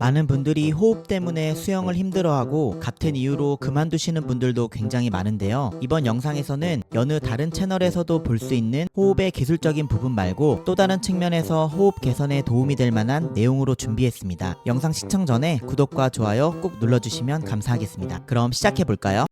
많은 분들이 호흡 때문에 수영을 힘들어하고 같은 이유로 그만두시는 분들도 굉장히 많은데요. 이번 영상에서는 여느 다른 채널에서도 볼 수 있는 호흡의 기술적인 부분 말고 또 다른 측면에서 호흡 개선에 도움이 될 만한 내용으로 준비했습니다. 영상 시청 전에 구독과 좋아요 꼭 눌러주시면 감사하겠습니다. 그럼 시작해 볼까요?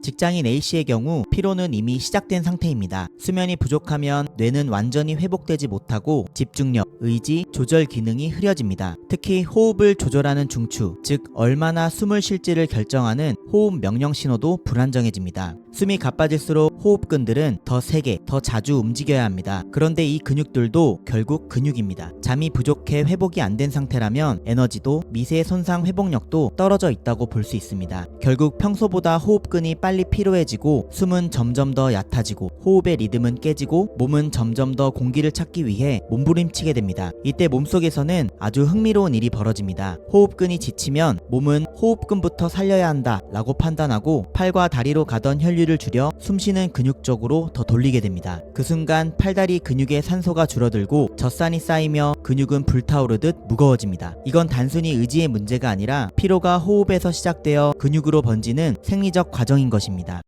직장인 A씨의 경우 피로는 이미 시작된 상태입니다. 수면이 부족하면 뇌는 완전히 회복되지 못하고 집중력, 의지, 조절 기능이 흐려집니다. 특히 호흡을 조절하는 중추, 즉 얼마나 숨을 쉴지를 결정하는 호흡 명령 신호도 불안정해집니다. 숨이 가빠질수록 호흡근들은 더 세게, 더 자주 움직여야 합니다. 그런데 이 근육들도 결국 근육입니다. 잠이 부족해 회복이 안 된 상태라면 에너지도 미세 손상 회복력도 떨어져 있다고 볼 수 있습니다. 결국 평소보다 호흡근이 빨리 피로해지고 숨은 점점 더 얕아지고 호흡의 리듬은 깨지고 몸은 점점 더 공기를 찾기 위해 몸부림치게 됩니다. 이때 몸속에서는 아주 흥미로운 일이 벌어집니다. 호흡근이 지치면 몸은 호흡근부터 살려야 한다 라고 판단하고 팔과 다리로 가던 혈류를 줄여 숨쉬는 근육 쪽으로 더 돌리게 됩니다. 그 순간 팔다리 근육의 산소가 줄어들고 젖산이 쌓이며 근육은 불타오르듯 무거워집니다. 이건 단순히 의지의 문제가 아니라 피로가 호흡에서 시작되어 근육으로 번지는 생리적 과정인 것입니다.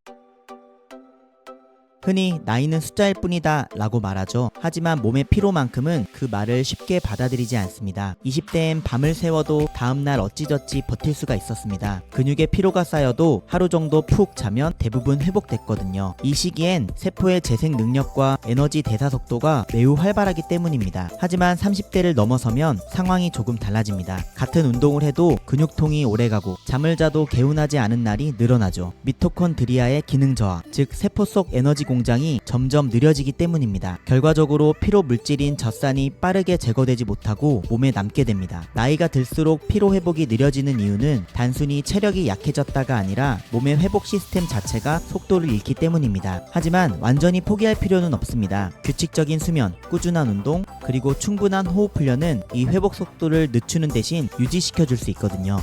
흔히 나이는 숫자일 뿐이다 라고 말하죠. 하지만 몸의 피로만큼은 그 말을 쉽게 받아들이지 않습니다. 20대엔 밤을 새워도 다음날 어찌저찌 버틸 수가 있었습니다. 근육에 피로가 쌓여도 하루 정도 푹 자면 대부분 회복됐거든요. 이 시기엔 세포의 재생 능력과 에너지 대사 속도가 매우 활발하기 때문입니다. 하지만 30대를 넘어서면 상황이 조금 달라집니다. 같은 운동을 해도 근육통이 오래가고 잠을 자도 개운하지 않은 날이 늘어나죠. 미토콘드리아의 기능 저하, 즉 세포 속 에너지 공장이 점점 느려지기 때문입니다. 결과적으로 피로 물질인 젖산이 빠르게 제거되지 못하고 몸에 남게 됩니다. 나이가 들수록 피로 회복이 느려지는 이유는 단순히 체력이 약해졌다가 아니라 몸의 회복 시스템 자체가 속도를 잃기 때문입니다. 하지만 완전히 포기할 필요는 없습니다. 규칙적인 수면, 꾸준한 운동, 그리고 충분한 호흡 훈련은 이 회복 속도를 늦추는 대신 유지시켜 줄 수 있거든요.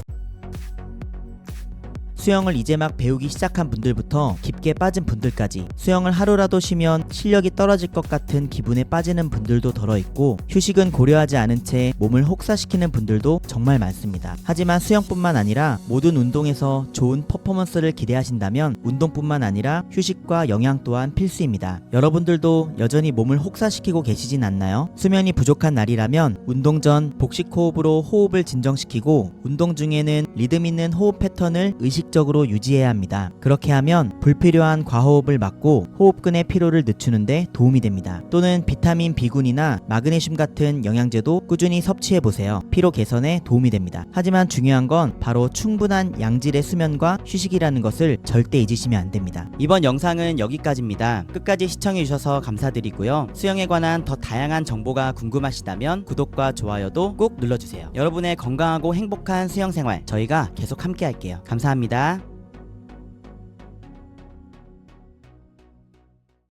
수영을 이제 막 배우기 시작한 분들부터 깊게 빠진 분들까지 수영을 하루라도 쉬면 실력이 떨어질 것 같은 기분에 빠지는 분들도 덜어 있고 휴식은 고려하지 않은 채 몸을 혹사시키는 분들도 정말 많습니다. 하지만 수영뿐만 아니라 모든 운동에서 좋은 퍼포먼스를 기대하신다면 운동뿐만 아니라 휴식과 영양 또한 필수입니다. 여러분들도 여전히 몸을 혹사시키고 계시진 않나요? 수면이 부족한 날이라면 운동 전 복식 호흡으로 호흡을 진정시키고 운동 중에는 리듬 있는 호흡 패턴을 의식 적으로 유지해야 합니다. 그렇게 하면 불필요한 과호흡을 막고 호흡근의 피로를 늦추는데 도움이 됩니다. 또는 비타민 B군이나 마그네슘 같은 영양제도 꾸준히 섭취해 보세요. 피로 개선에 도움이 됩니다. 하지만 중요한 건 바로 충분한 양질의 수면과 휴식이라는 것을 절대 잊으시면 안 됩니다. 이번 영상은 여기까지입니다. 끝까지 시청해 주셔서 감사드리고요. 수영에 관한 더 다양한 정보가 궁금하시다면 구독과 좋아요도 꼭 눌러주세요. 여러분의 건강하고 행복한 수영 생활 저희가 계속 함께 할게요. 감사합니다. Anda